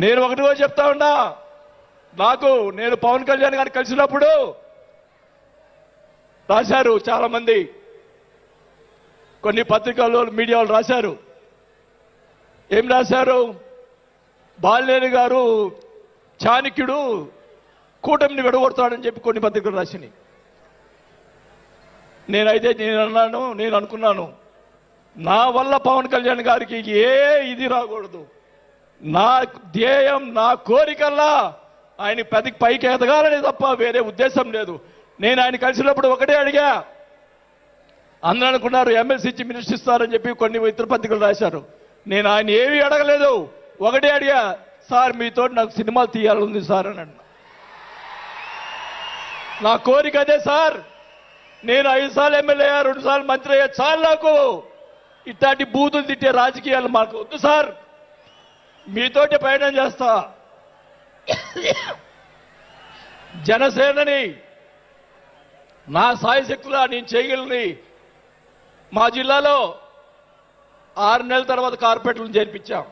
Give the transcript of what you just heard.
నేను ఒకటి కూడా చెప్తా ఉన్నా. నాకు నేను పవన్ కళ్యాణ్ గారిని కలిసినప్పుడు రాశారు చాలా మంది కొన్ని పత్రికల్లో మీడియా వాళ్ళు రాశారు. ఏం రాశారు? బాలినేని గారు చాణక్యుడు కూటమిని విడగొడతాడని చెప్పి కొన్ని పత్రికలు రాసినాయి. నేనైతే నేను అన్నాను నేను అనుకున్నాను. నా వల్ల పవన్ కళ్యాణ్ గారికి ఏ ఇది రాకూడదు. నా ధ్యేయం నా కోరికల్లా ఆయన పది పైకి ఎదగాలని తప్ప వేరే ఉద్దేశం లేదు. నేను ఆయన కలిసినప్పుడు ఒకటే అడిగా అందరూ అనుకున్నారు ఎమ్మెల్సీ ఇచ్చి మినిస్టర్ ఇస్తారని చెప్పి కొన్ని ఇతర పత్రికలు రాశారు. నేను ఆయన ఏమీ అడగలేదు. ఒకటే అడిగా సార్ మీతో నాకు సినిమాలు తీయాలని సార్ అని అన్నా. నా కోరిక అదే సార్. నేను ఐదు సార్లు ఎమ్మెల్యే రెండు సార్లు మంత్రి అయ్యా. చాలు నాకు. ఇట్లాంటి బూతులు తిట్టే రాజకీయాలు మాకు వద్దు సార్. మీతోటి ప్రయాణం చేస్తా. జనసేనని నా సాయశక్తులా నేను చేయగలని మా జిల్లాలో ఆరు నెలల తర్వాత కార్పొరేట్లను చేర్పించాం.